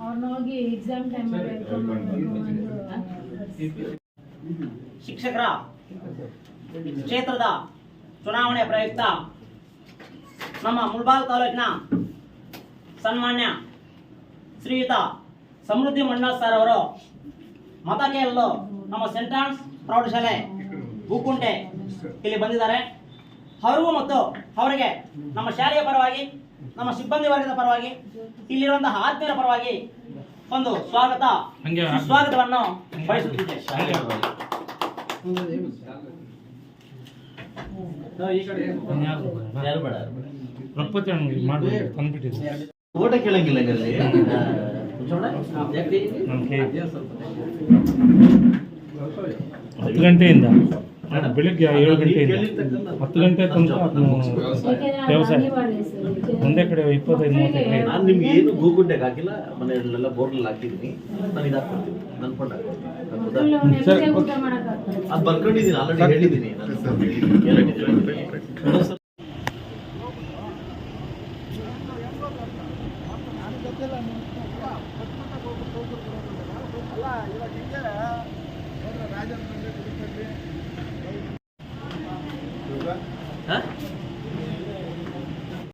ಅವ್ರನ್ನ ಹೋಗಿ ಎಕ್ಸಾಮ್ ಶಿಕ್ಷಕರ ಕ್ಷೇತ್ರದ ಚುನಾವಣೆ ಪ್ರಯುಕ್ತ ನಮ್ಮ ಮುಳ್ಬಾಲ್ ತಾಲೂಕಿನ ಸನ್ಮಾನ್ಯ ಶ್ರೀಯುತ ಸಮೃದ್ಧಿ ಮಂಜುನಾಥ್ ಸರ್ ಅವರು ಮತ ಕೇಳಲು ನಮ್ಮ ಸೆಂಟ್ರಾನ್ಸ್ ಪ್ರೌಢಶಾಲೆ ಭೂಕುಂಟೆ ಇಲ್ಲಿ ಬಂದಿದ್ದಾರೆ. ಅವರು ಮತ್ತು ಅವರಿಗೆ ನಮ್ಮ ಶಾಲೆಯ ಪರವಾಗಿ ನಮ್ಮ ಸಿಬ್ಬಂದಿ ವರ್ಗದ ಪರವಾಗಿ ಇಲ್ಲಿರುವಂತಹ ಆತ್ಮೀಯರ ಪರವಾಗಿ ಒಂದು ಸ್ವಾಗತ ಹಂಗೆ ಸ್ವಾಗತವನ್ನು ತಂದ್ಬಿಟ್ಟಿದ್ದೆ ಊಟ ಕೇಳಂಗಿಲ್ಲ ಹತ್ತು ಗಂಟೆಯಿಂದ. ಬೆಳಿಗ್ಗೆ ಏಳು ಗಂಟೆಯಿಂದ. ಹತ್ತು ಗಂಟೆ ತನಕ ವ್ಯವಸಾಯ. ಒಂದೇ ಕಡೆ ಇಪ್ಪತ್ತೈದು ಮೂವತ್ತು ಎಕರೆ ನಾನು ನಿಮ್ಗೆ ಏನು ಭೂಗುಡ್ಡೆಗೆ ಹಾಕಿಲ್ಲ ಮನೆಯಲ್ಲೆಲ್ಲ ಬೋರ್ನಲ್ಲಿ ಹಾಕಿದ್ದೀನಿ ನಾನು ಇದು ಹಾಕ್ಕೊಡ್ತೀನಿ. ನನ್ನ ಫಂಡ್ ಹಾಕ್ಕೊಡ್ತೀನಿ. ಸರ್ ಅದು ಬರ್ಕೊಂಡಿದ್ದೀನಿ ಆಲ್ರೆಡಿ ಹೇಳಿದ್ದೀನಿ ನಾನು Huh?